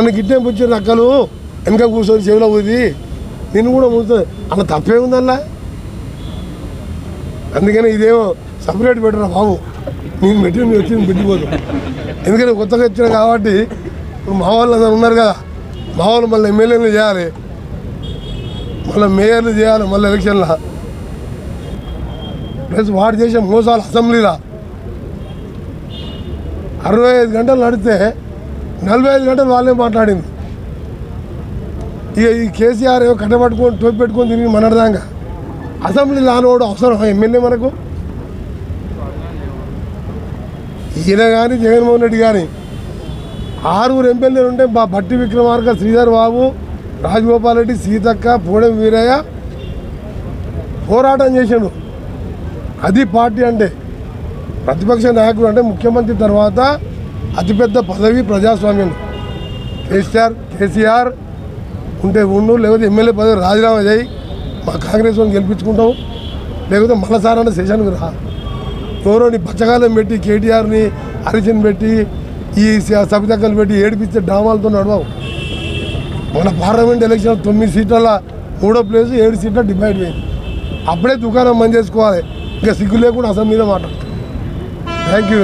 నన్ను గిట్టే పుచ్చిన అక్కలు. వెనక కూర్చొని చెవిలో ఊది. నిన్ను కూడా ముంచుతుంది అన్న తప్పే ఉందల్లా? అందుకని ఇదేమో సపరేట్ పెట్టరా బాబు? నేను మెటీరియల్ నేను వచ్చి పెట్టిపోదు. ఎందుకంటే కొత్తగా వచ్చిన కాబట్టి ఇప్పుడు మా వాళ్ళు అందరు ఉన్నారు కదా మా వాళ్ళు మళ్ళీ ఎమ్మెల్యేలు చేయాలి. మళ్ళీ మేయర్లు చేయాలి మళ్ళీ ఎలక్షన్లో. ప్లస్ వాడు చేసే మోసాలు అసెంబ్లీలో. అరవై ఐదు గంటలు నడితే నలభై ఐదు గంటలు వాళ్ళే మాట్లాడింది. ఇక ఈ కేసీఆర్ ఏమో కట్టబట్టుకొని టోపి పెట్టుకొని తిరిగి మనడదాకా అసెంబ్లీ లానోడు అవసరం ఎమ్మెల్యే మనకు? ఈయన కానీ జగన్మోహన్ రెడ్డి కానీ ఆరుగురు ఎమ్మెల్యేలు ఉంటే మా భట్టి విక్రమార్క శ్రీధర్ బాబు రాజగోపాల్ రెడ్డి సీతక్క పూడెం వీరయ్య పోరాటం చేసిండు. అది పార్టీ అంటే ప్రతిపక్ష నాయకుడు అంటే ముఖ్యమంత్రి తర్వాత అతిపెద్ద పదవి ప్రజాస్వామ్యం. కేసీఆర్ కేసీఆర్ ఉంటే ఉండు లేకపోతే ఎమ్మెల్యే పదవి రాజీనామా చేయి మా కాంగ్రెస్ వాళ్ళని గెలిపించుకుంటాం లేకపోతే మళ్ళసారన్న సెషన్కి రా. ఎవరో నీ బచ్చగాలం పెట్టి కేటీఆర్ని హరిచన్ పెట్టి ఈ స- సబితక్కలు పెట్టి ఏడిపించే డ్రామాలతో నడవవు. మన పార్లమెంట్ ఎలక్షన్ తొమ్మిది సీట్ల మూడో ప్లేస్ ఏడు సీట్ల డివైడ్ అయింది అప్పుడే దుకాణం బంద్ చేసుకోవాలి. ఇంకా సిగ్గు లేకుండా అసెంబ్లీలో మాట్లాడుతుంది థ్యాంక్ యూ